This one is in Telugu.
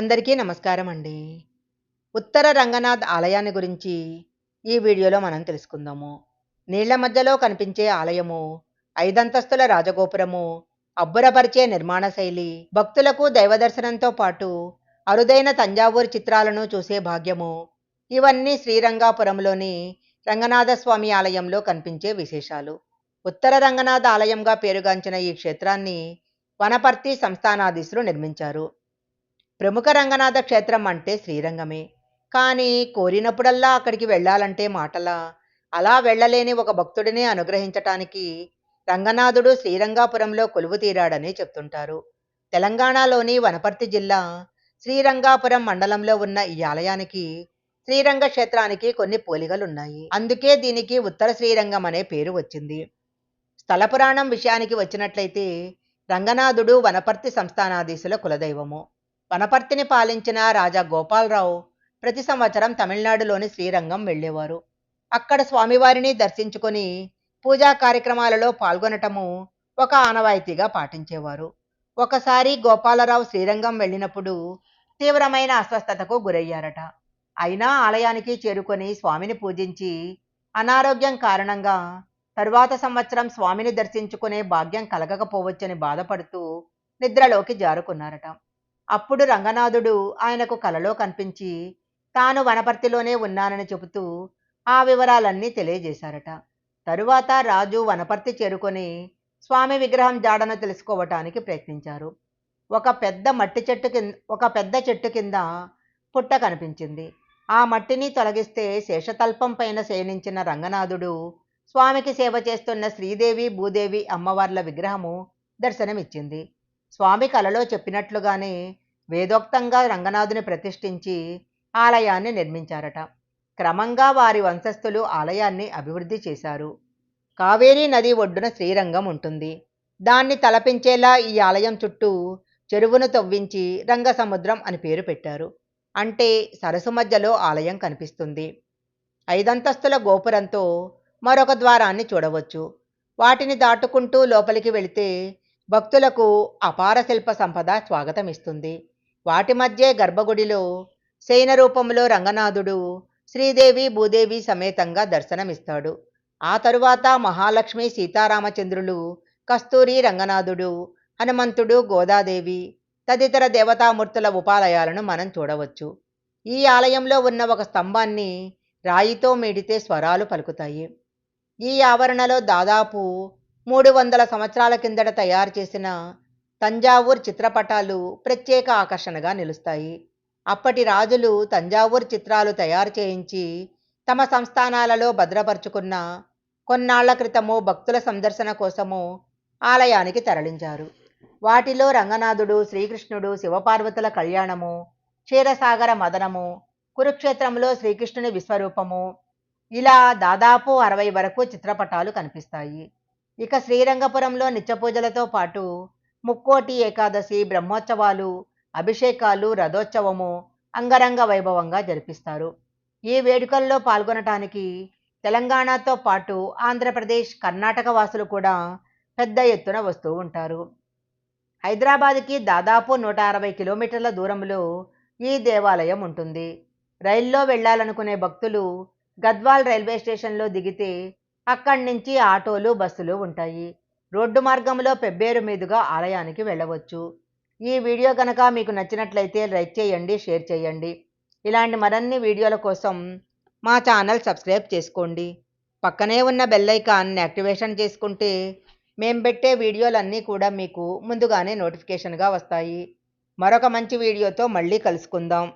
అందరికీ నమస్కారం అండి. ఉత్తర రంగనాథ్ ఆలయాన్ని గురించి ఈ వీడియోలో మనం తెలుసుకుందాము. నీళ్ళ మధ్యలో కనిపించే ఆలయము ఐదంతస్తుల రాజగోపురము అబ్బురపరిచే నిర్మాణ శైలి భక్తులకు దైవదర్శనంతో పాటు అరుదైన తంజావూరు చిత్రాలను చూసే భాగ్యము. ఇవన్నీ శ్రీరంగాపురంలోని రంగనాథస్వామి ఆలయంలో కనిపించే విశేషాలు. ఉత్తర రంగనాథ ఆలయంగా పేరుగాంచిన ఈ క్షేత్రాన్ని వనపర్తి సంస్థానాధీశులు నిర్మించారు. ప్రముఖ రంగనాథ క్షేత్రం అంటే శ్రీరంగమే. కానీ కోరినప్పుడల్లా అక్కడికి వెళ్ళాలంటే మాటలా? అలా వెళ్ళలేని ఒక భక్తుడిని అనుగ్రహించటానికి రంగనాథుడు శ్రీరంగాపురంలో కొలువు తీరాడని చెప్తుంటారు. తెలంగాణలోని వనపర్తి జిల్లా శ్రీరంగాపురం మండలంలో ఉన్న ఈ ఆలయానికి శ్రీరంగ క్షేత్రానికి కొన్ని పోలికలున్నాయి. అందుకే దీనికి ఉత్తర శ్రీరంగం అనే పేరు వచ్చింది. స్థల పురాణం విషయానికి వచ్చినట్లయితే రంగనాథుడు వనపర్తి సంస్థానాధీశుల కులదైవము. వనపర్తిని పాలించిన రాజా గోపాలరావు ప్రతి సంవత్సరం తమిళనాడులోని శ్రీరంగం వెళ్ళేవారు. అక్కడ స్వామివారిని దర్శించుకొని పూజా కార్యక్రమాలలో పాల్గొనటము ఒక ఆనవాయితీగా పాటించేవారు. ఒకసారి గోపాలరావు శ్రీరంగం వెళ్ళినప్పుడు తీవ్రమైన అస్వస్థతకు గురయ్యారట. అయినా ఆలయానికి చేరుకొని స్వామిని పూజించి అనారోగ్యం కారణంగా తరువాత సంవత్సరం స్వామిని దర్శించుకునే భాగ్యం కలగకపోవచ్చని బాధపడుతూ నిద్రలోకి జారుకున్నారట. అప్పుడు రంగనాథుడు ఆయనకు కలలో కనిపించి తాను వనపర్తిలోనే ఉన్నానని చెబుతూ ఆ వివరాలన్నీ తెలియజేశారట. తరువాత రాజు వనపర్తి చేరుకొని స్వామి విగ్రహం జాడను తెలుసుకోవటానికి ప్రయత్నించారు. ఒక పెద్ద మట్టి చెట్టు కింద ఒక పెద్ద చెట్టు కింద పుట్ట కనిపించింది. ఆ మట్టిని తొలగిస్తే శేషతల్పం పైన శయనించిన రంగనాథుడు స్వామికి సేవ చేస్తున్న శ్రీదేవి భూదేవి అమ్మవార్ల విగ్రహము దర్శనమిచ్చింది. స్వామి కలలో చెప్పినట్లుగానే వేదోక్తంగా రంగనాథుని ప్రతిష్ఠించి ఆలయాన్ని నిర్మించారట. క్రమంగా వారి వంశస్థులు ఆలయాన్ని అభివృద్ధి చేశారు. కావేరీ నది ఒడ్డున శ్రీరంగం ఉంటుంది. దాన్ని తలపించేలా ఈ ఆలయం చుట్టూ చెరువును తవ్వించి రంగసముద్రం అని పేరు పెట్టారు. అంటే సరస్సు మధ్యలో ఆలయం కనిపిస్తుంది. ఐదంతస్తుల గోపురంతో మరొక ద్వారాన్ని చూడవచ్చు. వాటిని దాటుకుంటూ లోపలికి వెళితే భక్తులకు అపార శిల్ప సంపద స్వాగతమిస్తుంది. వాటి మధ్య గర్భగుడిలో శయన రూపంలో రంగనాథుడు శ్రీదేవి భూదేవి సమేతంగా దర్శనమిస్తాడు. ఆ తరువాత మహాలక్ష్మి సీతారామచంద్రులు కస్తూరి రంగనాథుడు హనుమంతుడు గోదాదేవి తదితర దేవతామూర్తుల ఉపాలయాలను మనం చూడవచ్చు. ఈ ఆలయంలో ఉన్న ఒక స్తంభాన్ని రాయితో మీడితే స్వరాలు పలుకుతాయి. ఈ ఆవరణలో దాదాపు మూడు వందల సంవత్సరాల కిందట తయారు చేసిన తంజావూర్ చిత్రపటాలు ప్రత్యేక ఆకర్షణగా నిలుస్తాయి. అప్పటి రాజులు తంజావూర్ చిత్రాలు తయారు చేయించి తమ సంస్థానాలలో భద్రపరుచుకున్న కొన్నాళ్ళ క్రితము భక్తుల సందర్శన కోసము ఆలయానికి తరలించారు. వాటిలో రంగనాథుడు శ్రీకృష్ణుడు శివపార్వతుల కళ్యాణము క్షీరసాగర మదనము కురుక్షేత్రంలో శ్రీకృష్ణుని విశ్వరూపము ఇలా దాదాపు అరవై వరకు చిత్రపటాలు కనిపిస్తాయి. ఇక శ్రీరంగపురంలో నిత్యపూజలతో పాటు ముక్కోటి ఏకాదశి బ్రహ్మోత్సవాలు అభిషేకాలు రథోత్సవము అంగరంగ వైభవంగా జరిపిస్తారు. ఈ వేడుకల్లో పాల్గొనటానికి తెలంగాణతో పాటు ఆంధ్రప్రదేశ్ కర్ణాటక వాసులు కూడా పెద్ద ఎత్తున వస్తూ ఉంటారు. హైదరాబాద్కి దాదాపు నూట అరవై కిలోమీటర్ల దూరంలో ఈ దేవాలయం ఉంటుంది. రైల్లో వెళ్ళాలనుకునే భక్తులు గద్వాల్ రైల్వే స్టేషన్లో దిగితే అక్కడి నుంచి ఆటోలు బస్సులు ఉంటాయి. రోడ్డు మార్గంలో పెబ్బేరు మీదుగా ఆలయానికి వెళ్ళవచ్చు. ఈ వీడియో కనుక మీకు నచ్చినట్లయితే లైక్ చేయండి షేర్ చేయండి. ఇలాంటి మరిన్ని వీడియోల కోసం మా ఛానల్ సబ్స్క్రైబ్ చేసుకోండి. పక్కనే ఉన్న బెల్లైకాన్ని యాక్టివేషన్ చేసుకుంటే మేం పెట్టే వీడియోలన్నీ కూడా మీకు ముందుగానే నోటిఫికేషన్గా వస్తాయి. మరొక మంచి వీడియోతో మళ్ళీ కలుసుకుందాం.